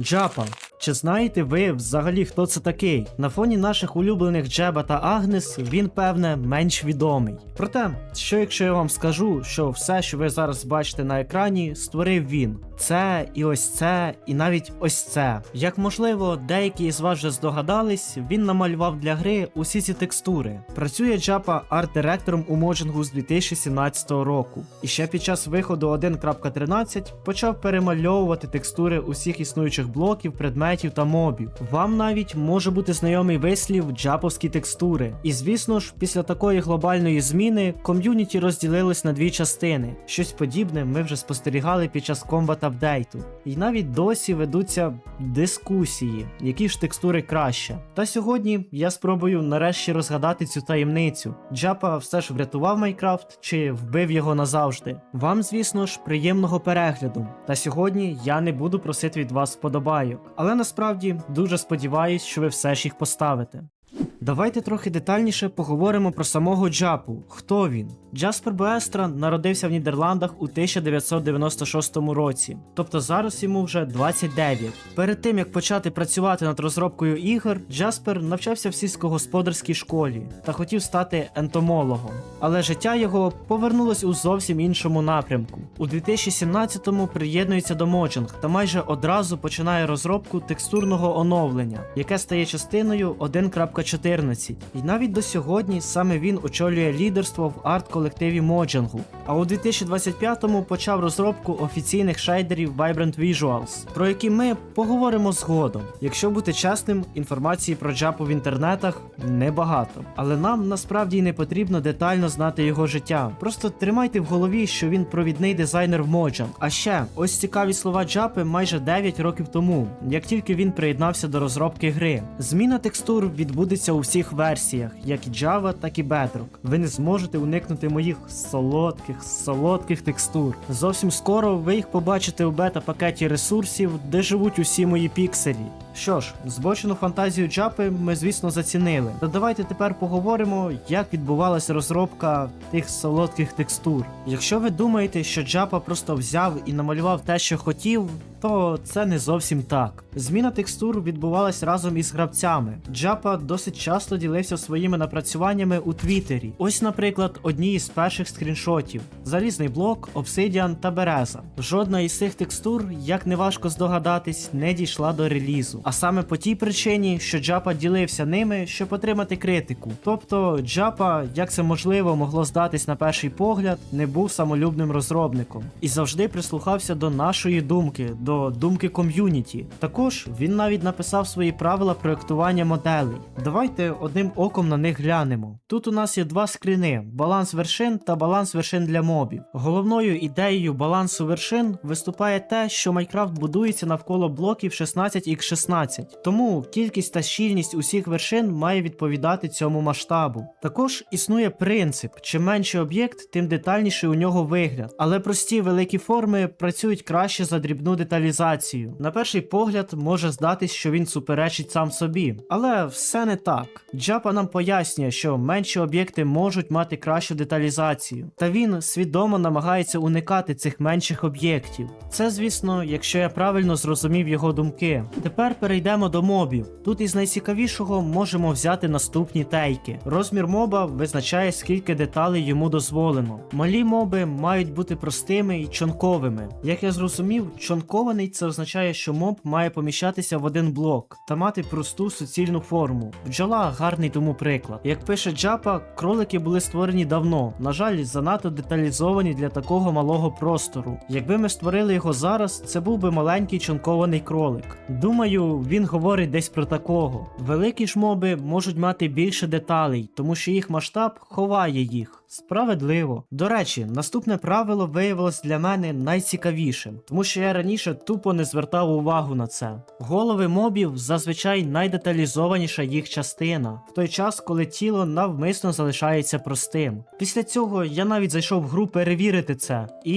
Джапа, чи знаєте ви взагалі хто це такий? На фоні наших улюблених Джеба та Агнес він, певне, менш відомий. Проте, що якщо я вам скажу, що все, що ви зараз бачите на екрані, створив він. Це і ось це, і навіть ось це. Як можливо, деякі із вас вже здогадались, він намалював для гри усі ці текстури. Працює Джапа арт-директором у Моджингу з 2017 року. І ще під час виходу 1.13 почав перемальовувати текстури усіх існуючих блоків, предметів та мобів. Вам навіть може бути знайомий вислів джаповські текстури. І звісно ж, після такої глобальної зміни ком'юніті розділилось на дві частини. Щось подібне ми вже спостерігали під час комбат апдейту. І навіть досі ведуться дискусії, які ж текстури краще. Та сьогодні я спробую нарешті розгадати цю таємницю. Джапа все ж врятував Майнкрафт чи вбив його назавжди. Вам, звісно ж, приємного перегляду. Та сьогодні я не буду просити від вас вподобайок, але насправді дуже сподіваюсь, що ви все ж їх поставите. Давайте трохи детальніше поговоримо про самого Джапу. Хто він? Джаспер Боестра народився в Нідерландах у 1996 році, тобто зараз йому вже 29. Перед тим як почати працювати над розробкою ігор, Джаспер навчався в сільськогосподарській школі та хотів стати ентомологом. Але життя його повернулось у зовсім іншому напрямку. У 2017-му приєднується до Mojang та майже одразу починає розробку текстурного оновлення, яке стає частиною 1.14. І навіть до сьогодні саме він очолює лідерство в арт-колективі Моджангу. А у 2025-му почав розробку офіційних шейдерів Vibrant Visuals, про які ми поговоримо згодом. Якщо бути чесним, інформації про Джапу в інтернетах небагато. Але нам насправді не потрібно детально знати його життя. Просто тримайте в голові, що він провідний дизайнер в Mojang. А ще ось цікаві слова Джапи майже 9 років тому, як тільки він приєднався до розробки гри. Зміна текстур відбудеться у всіх версіях, як і Java, так і Bedrock. Ви не зможете уникнути моїх солодких, солодких текстур. Зовсім скоро ви їх побачите у бета-пакеті ресурсів, де живуть усі мої пікселі. Що ж, збочену фантазію Джапи ми, звісно, зацінили. То давайте тепер поговоримо, як відбувалася розробка тих солодких текстур. Якщо ви думаєте, що Джапа просто взяв і намалював те, що хотів, то це не зовсім так. Зміна текстур відбувалась разом із гравцями. Джапа досить часто ділився своїми напрацюваннями у Твіттері. Ось, наприклад, одні із перших скріншотів: залізний блок, обсидіан та береза. Жодна із цих текстур, як не важко здогадатись, не дійшла до релізу. А саме по тій причині, що Джапа ділився ними, щоб отримати критику. Тобто, Джапа, як це можливо могло здатись на перший погляд, не був самолюбним розробником і завжди прислухався до нашої думки, до думки ком'юніті. Також він навіть написав свої правила проектування моделей. Давайте одним оком на них глянемо. Тут у нас є два скріни: баланс вершин та баланс вершин для мобів. Головною ідеєю балансу вершин виступає те, що Майнкрафт будується навколо блоків 16х16, тому кількість та щільність усіх вершин має відповідати цьому масштабу. Також існує принцип: чим менший об'єкт, тим детальніший у нього вигляд. Але прості великі форми працюють краще за дрібну деталізацію. На перший погляд може здатись, що він суперечить сам собі. Але все не так. Джапа нам пояснює, що менші об'єкти можуть мати кращу деталізацію, та він свідомо намагається уникати цих менших об'єктів. Це, звісно, якщо я правильно зрозумів його думки. Тепер перейдемо до мобів. Тут із найцікавішого можемо взяти наступні тейки. Розмір моба визначає, скільки деталей йому дозволено. Малі моби мають бути простими і чонковими. Як я зрозумів, чонкований це означає, що моб має поміщатися в один блок та мати просту суцільну форму. Бджола гарний тому приклад. Як пише Джапа, кролики були створені давно, на жаль, занадто деталізовані для такого малого простору. Якби ми створили його зараз, це був би маленький чонкований кролик. Думаю, він говорить десь про такого. Великі ж моби можуть мати більше деталей, тому що їх масштаб ховає їх. Справедливо. До речі, наступне правило виявилось для мене найцікавішим, тому що я раніше тупо не звертав увагу на це. Голови мобів зазвичай найдеталізованіша їх частина, в той час, коли тіло навмисно залишається простим. Після цього я навіть зайшов в гру перевірити це, і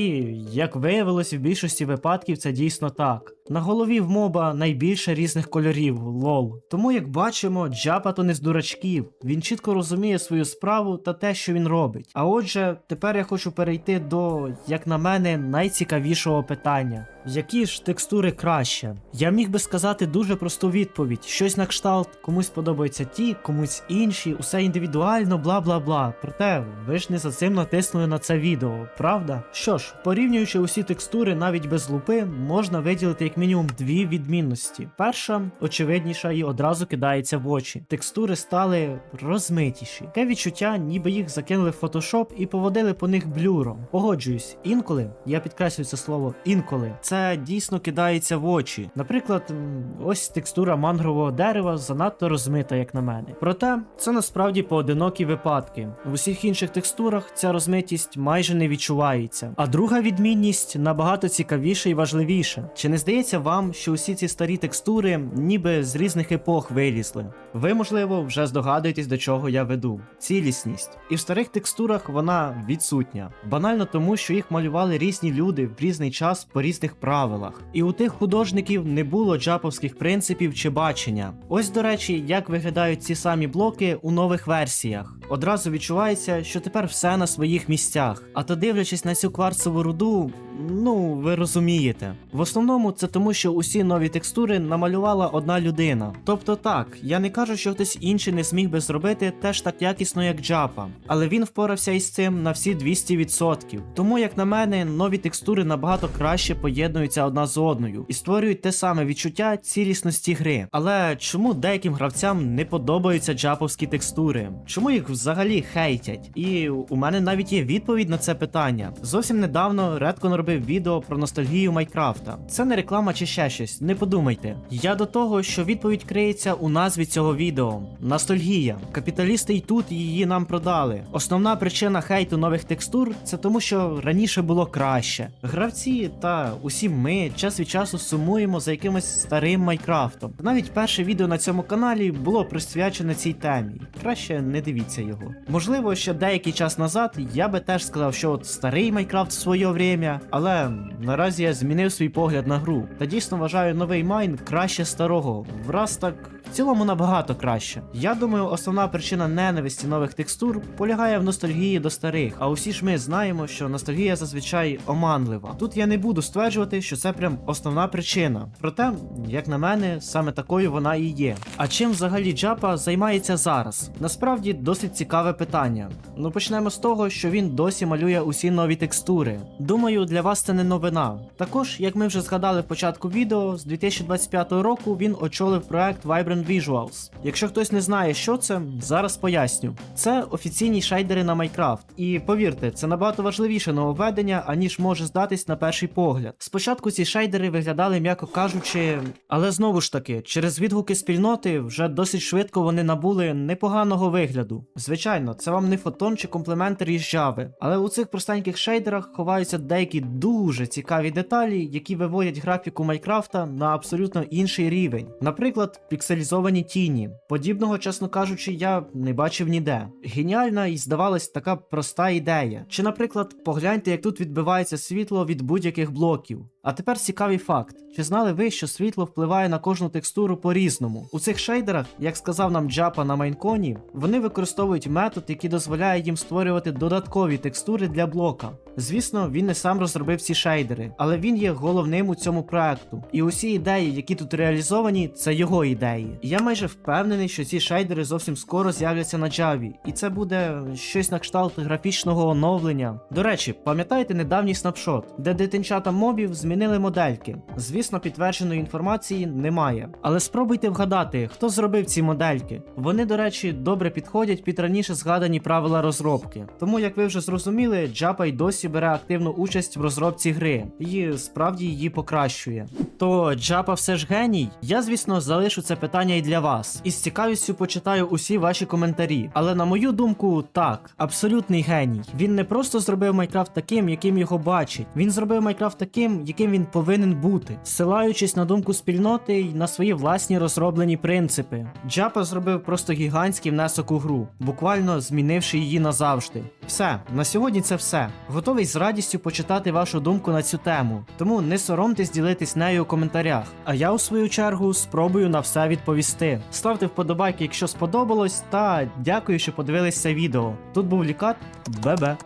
як виявилось, в більшості випадків це дійсно так. На голові в моба найбільше різних кольорів, лол. Тому, як бачимо, Джапа то не з дурачків. Він чітко розуміє свою справу та те, що він робить. А отже, тепер я хочу перейти до, як на мене, найцікавішого питання. Які ж текстури краще? Я міг би сказати дуже просту відповідь: щось на кшталт, комусь подобаються ті, комусь інші, усе індивідуально, бла бла бла. Проте ви ж не за цим натиснули на це відео, правда? Що ж, порівнюючи усі текстури навіть без лупи, можна виділити як мінімум дві відмінності. Перша, очевидніша і одразу кидається в очі. Текстури стали розмитіші. Таке відчуття, ніби їх закинули в Photoshop і поводили по них блюром. Погоджуюсь, інколи, я підкреслюю це слово інколи, це дійсно кидається в очі. Наприклад, ось текстура мангрового дерева занадто розмита, як на мене. Проте це насправді поодинокі випадки. В усіх інших текстурах ця розмитість майже не відчувається. А друга відмінність набагато цікавіша і важливіша. Чи не здається вам, що усі ці старі текстури ніби з різних епох вилізли? Ви, можливо, вже здогадуєтесь, до чого я веду. Цілісність. І в старих текстурах вона відсутня. Банально тому, що їх малювали різні люди в різний час по різних правилах. І у тих художників не було джаповських принципів чи бачення. Ось, до речі, як виглядають ці самі блоки у нових версіях. Одразу відчувається, що тепер все на своїх місцях. А то дивлячись на цю кварцеву руду, ну ви розумієте. В основному це тому, що усі нові текстури намалювала одна людина. Тобто так, я не кажу, що хтось інший не зміг би зробити теж так якісно, як Джапа, але він впорався із цим на всі 200%. Тому, як на мене, нові текстури набагато краще поєднуються одна з одною і створюють те саме відчуття цілісності гри. Але чому деяким гравцям не подобаються джаповські текстури? Чому їх взагалі хейтять? І у мене навіть є відповідь на це питання. Зовсім недавно Редкон робив відео про ностальгію Майкрафта. Це не реклама чи ще щось, не подумайте. Я до того, що відповідь криється у назві цього відео: ностальгія. Капіталісти й тут її нам продали. Основна причина хейту нових текстур це тому, що раніше було краще. Гравці та усі ми час від часу сумуємо за якимось старим Майкрафтом. Навіть перше відео на цьому каналі було присвячене цій темі. Краще не дивіться його. Можливо, ще деякий час назад я би теж сказав, що от старий Майкрафт в своє время, але наразі я змінив свій погляд на гру. Та дійсно вважаю новий Майн краще старого. Враз так в цілому набагато краще. Я думаю, основна причина ненависті нових текстур полягає в ностальгії до старих. А усі ж ми знаємо, що ностальгія зазвичай оманлива. Тут я не буду стверджувати, що це прям основна причина. Проте, як на мене, саме такою вона і є. А чим взагалі Джапа займається зараз? Насправді досить цікаве питання. Ну почнемо з того, що він досі малює усі нові текстури. Думаю, для вас це не новина. Також, як ми вже згадали в початку відео, з 2025 року він очолив проект Vibrant Visuals. Якщо хтось не знає, що це, зараз поясню. Це офіційні шейдери на Майкрафт. І повірте, це набагато важливіше нововведення, аніж може здатись на перший погляд. Спочатку ці шейдери виглядали, м'яко кажучи, але знову ж таки, через відгуки спільноти вже досить швидко вони набули непоганого вигляду. Звичайно, це вам не фотон чи комплементар із Java, але у цих простеньких шейдерах ховаються деякі дуже цікаві деталі, які виводять графіку Майкрафта на абсолютно інший рівень. Наприклад, пікселізовані тіні. Подібного, чесно кажучи, я не бачив ніде. Геніальна і здавалась така проста ідея. Чи, наприклад, погляньте, як тут відбивається світло від будь-яких блоків. А тепер цікавий факт: чи знали ви, що світло впливає на кожну текстуру по-різному? У цих шейдерах, як сказав нам Джапа на Майнконі, вони використовують метод, який дозволяє їм створювати додаткові текстури для блока. Звісно, він не сам розробив ці шейдери, але він є головним у цьому проекту. І усі ідеї, які тут реалізовані, це його ідеї. Я майже впевнений, що ці шейдери зовсім скоро з'являться на Java, і це буде щось на кшталт графічного оновлення. До речі, пам'ятаєте недавній снапшот, де дитинчата мобів змінили модельки. Звісно, підтвердженої інформації немає. Але спробуйте вгадати, хто зробив ці модельки. Вони, до речі, добре підходять під раніше згадані правила розробки. Тому, як ви вже зрозуміли, Japa й досі бере активну участь в розробці гри і справді її покращує. То Japa все ж геній? Я, звісно, залишу це питання і для вас. І з цікавістю почитаю усі ваші коментарі. Але на мою думку, так, абсолютний геній. Він не просто зробив Майкрафт таким, яким його бачить. Він зробив Майкрафт таким, яким він повинен бути, ссилаючись на думку спільноти й на свої власні розроблені принципи. Джапа зробив просто гігантський внесок у гру, буквально змінивши її назавжди. Все, на сьогодні це все. Готовий з радістю почитати вашу думку на цю тему, тому не соромтесь ділитись нею у коментарях. А я у свою чергу спробую на все відповісти. Ставте вподобайки, якщо сподобалось, та дякую, що подивились це відео. Тут був Лікат, бебе.